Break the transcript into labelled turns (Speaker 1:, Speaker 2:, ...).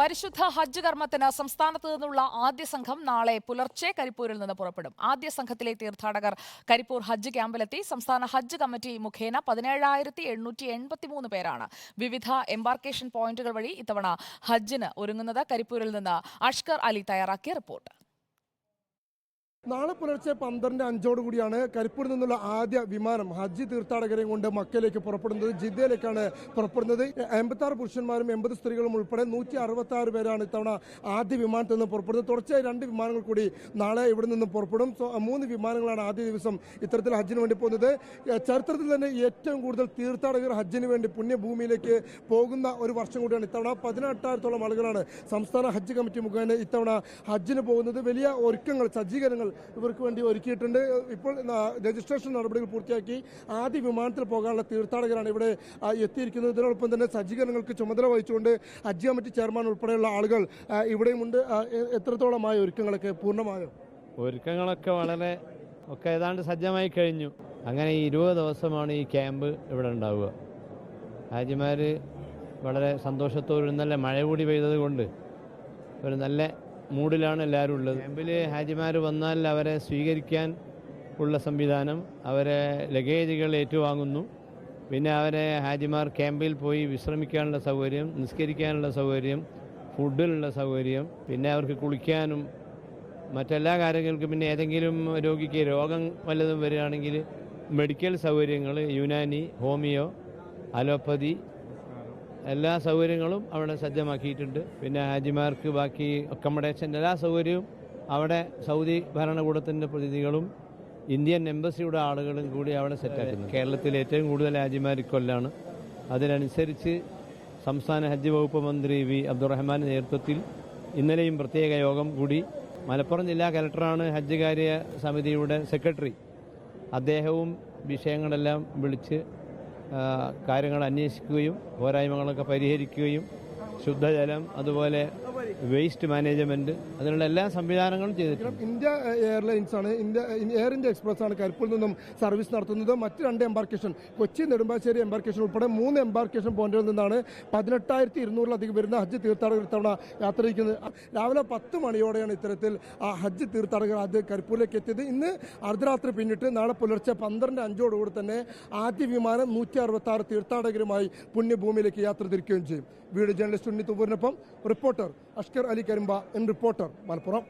Speaker 1: പരിശുദ്ധ ഹജ്ജ് കർമ്മത്തിന് സംസ്ഥാനത്ത് നിന്നുള്ള ആദ്യ സംഘം നാളെ പുലർച്ചെ കരിപ്പൂരിൽ നിന്ന് പുറപ്പെടും. ആദ്യ സംഘത്തിലെ തീർത്ഥാടകർ കരിപ്പൂർ ഹജ്ജ് ക്യാമ്പിലെത്തി. സംസ്ഥാന ഹജ്ജ് കമ്മിറ്റി മുഖേന പതിനേഴായിരത്തി എണ്ണൂറ്റി എൺപത്തിമൂന്ന് പേരാണ്. വിവിധ എംബാർക്കേഷൻ പോയിന്റുകൾ വഴി ഇത്തവണ ഹജ്ജിന് ഒരുങ്ങുന്നത് കരിപ്പൂരിൽ നിന്ന് അഷ്കർ അലി തയ്യാറാക്കിയ റിപ്പോർട്ട്.
Speaker 2: നാളെ പുലർച്ചെ പന്ത്രണ്ട് അഞ്ചോട് കൂടിയാണ് കരിപ്പൂരിൽ നിന്നുള്ള ആദ്യ വിമാനം ഹജ്ജ് തീർത്ഥാടകരെയും കൊണ്ട് മക്കയിലേക്ക് പുറപ്പെടുന്നത്. ജിദ്ദയിലേക്കാണ് പുറപ്പെടുന്നത്. എൺപത്തി ആറ് പുരുഷന്മാരും എൺപത് സ്ത്രീകളും ഉൾപ്പെടെ നൂറ്റി അറുപത്തി ആറ് പേരാണ് ഇത്തവണ ആദ്യ വിമാനത്തിൽ നിന്ന് പുറപ്പെടുന്നത്. തുടർച്ചയായി രണ്ട് വിമാനങ്ങൾ കൂടി നാളെ ഇവിടെ നിന്ന് പുറപ്പെടും. മൂന്ന് വിമാനങ്ങളാണ് ആദ്യ ദിവസം ഇത്തരത്തിൽ ഹജ്ജിന് വേണ്ടി പോകുന്നത്. ചരിത്രത്തിൽ തന്നെ ഏറ്റവും കൂടുതൽ തീർത്ഥാടകർ ഹജ്ജിന് വേണ്ടി പുണ്യഭൂമിയിലേക്ക് പോകുന്ന ഒരു വർഷം കൂടിയാണ് ഇത്തവണ. പതിനെട്ടായിരത്തോളം ആളുകളാണ് സംസ്ഥാന ഹജ്ജ് കമ്മിറ്റി മുഖേന ഇത്തവണ ഹജ്ജിന് പോകുന്നത്. വലിയ ഒരുക്കങ്ങൾ സജ്ജീകരണങ്ങൾ ഇവർക്ക് വേണ്ടി ഒരുക്കിയിട്ടുണ്ട്. ഇപ്പോൾ രജിസ്ട്രേഷൻ നടപടികൾ പൂർത്തിയാക്കി ആദ്യ വിമാനത്തിൽ പോകാനുള്ള തീർത്ഥാടകരാണ് ഇവിടെ എത്തിയിരിക്കുന്നത്. ഇതിനോടൊപ്പം തന്നെ സജ്ജീകരണങ്ങൾക്ക് ചുമതല വഹിച്ചുകൊണ്ട് ഹജ്ജ് കമ്മിറ്റി ചെയർമാൻ ഉൾപ്പെടെയുള്ള ആളുകൾ ഇവിടെയുമുണ്ട് എത്രത്തോളമായ ഒരുക്കങ്ങളൊക്കെ പൂർണമായോ?
Speaker 3: ഒരുക്കങ്ങളൊക്കെ വളരെ ഒക്കെ ഏതാണ്ട് സജ്ജമായി കഴിഞ്ഞു. അങ്ങനെ ഇരുപത് ദിവസമാണ് ഈ ക്യാമ്പ് ഇവിടെ ഉണ്ടാവുക. ഹാജിമാർ വളരെ സന്തോഷത്തോടെ ഇന്നലെ മഴ കൂടി പെയ്തത് കൊണ്ട് ഒരു നല്ല മൂഡിലാണ് എല്ലാവരും ഉള്ളത്. ക്യാമ്പിൽ ഹാജിമാർ വന്നാൽ അവരെ സ്വീകരിക്കാൻ ഉള്ള സംവിധാനം അവരെ ലഗേജുകൾ ഏറ്റുവാങ്ങുന്നു. പിന്നെ അവരെ ഹാജിമാർ ക്യാമ്പിൽ പോയി വിശ്രമിക്കാനുള്ള സൗകര്യം നിസ്കരിക്കാനുള്ള സൗകര്യം ഫുഡിനുള്ള സൗകര്യം പിന്നെ അവർക്ക് കുളിക്കാനും മറ്റെല്ലാ കാര്യങ്ങൾക്കും പിന്നെ ഏതെങ്കിലും രോഗിക്ക് രോഗം വല്ലതും വരികയാണെങ്കിൽ മെഡിക്കൽ സൗകര്യങ്ങൾ യുനാനി ഹോമിയോ അലോപ്പതി എല്ലാ സൗകര്യങ്ങളും അവിടെ സജ്ജമാക്കിയിട്ടുണ്ട്. പിന്നെ ഹാജിമാർക്ക് ബാക്കി അക്കമഡേഷൻ എല്ലാ സൗകര്യവും അവിടെ സൗദി ഭരണകൂടത്തിന്റെ പ്രതിനിധികളും ഇന്ത്യൻ എംബസിയുടെ ആളുകളും കൂടി അവിടെ സെറ്റാക്കുന്നു കേരളത്തിൽ ഏറ്റവും കൂടുതൽ ഹാജിമാർ ഇക്കൊല്ലാണ്. അതിനനുസരിച്ച് സംസ്ഥാന ഹജ്ജ് വകുപ്പ് മന്ത്രി വി അബ്ദുറഹ്മാന്റെ നേതൃത്വത്തിൽ ഇന്നലെയും പ്രത്യേക യോഗം കൂടി മലപ്പുറം ജില്ലാ കലക്ടറാണ് ഹജ്ജ് കാര്യ സമിതിയുടെ സെക്രട്ടറി. അദ്ദേഹവും വിഷയങ്ങളെല്ലാം വിളിച്ച് കാര്യങ്ങൾ അന്വേഷിക്കുകയും പോരായ്മകളൊക്കെ പരിഹരിക്കുകയും ശുദ്ധജലം അതുപോലെ വേസ്റ്റ് മാനേജ്മെന്റ് അതിനുള്ള എല്ലാ സംവിധാനങ്ങളും ചെയ്തിട്ടുണ്ട്.
Speaker 2: ഇന്ത്യ എയർലൈൻസ് ആണ് ഇന്ത്യ എയർ ഇന്ത്യ എക്സ്പ്രസ് ആണ് കരിപ്പൂരിൽ നിന്നും സർവീസ് നടത്തുന്നത്. മറ്റ് രണ്ട് എംബാർക്കേഷൻ കൊച്ചി നെടുമ്പാശ്ശേരി എംബാർക്കേഷൻ ഉൾപ്പെടെ മൂന്ന് എംബാർക്കേഷൻ പോയിന്റുകളിൽ നിന്നാണ് പതിനെട്ടായിരത്തി ഇരുന്നൂറിലധികം വരുന്ന ഹജ്ജ് തീർത്ഥാടകർ ഇത്തവണ യാത്ര ചെയ്യുന്നത്. രാവിലെ പത്ത് മണിയോടെയാണ് ഇത്തരത്തിൽ ആ ഹജ്ജ് തീർത്ഥാടകർ ആദ്യം കരിപ്പൂരിലേക്ക് എത്തിയത്. ഇന്ന് അർദ്ധരാത്രി പിന്നിട്ട് നാളെ പുലർച്ചെ പന്ത്രണ്ട് അഞ്ചോടുകൂടി തന്നെ ആദ്യ വിമാനം നൂറ്റി അറുപത്തി ആറ് തീർത്ഥാടകരുമായി പുണ്യഭൂമിയിലേക്ക് യാത്ര തിരിക്കുകയും ചെയ്യും. Video journalist Unni തുവൂരിനൊപ്പം reporter Ashkar Ali Karimba N reporter Malappuram.